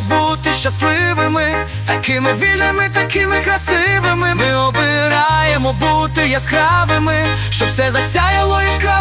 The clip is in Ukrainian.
бути щасливими, такими вільними, такими красивими. Ми обираємо бути яскравими, щоб все засяяло яскраво.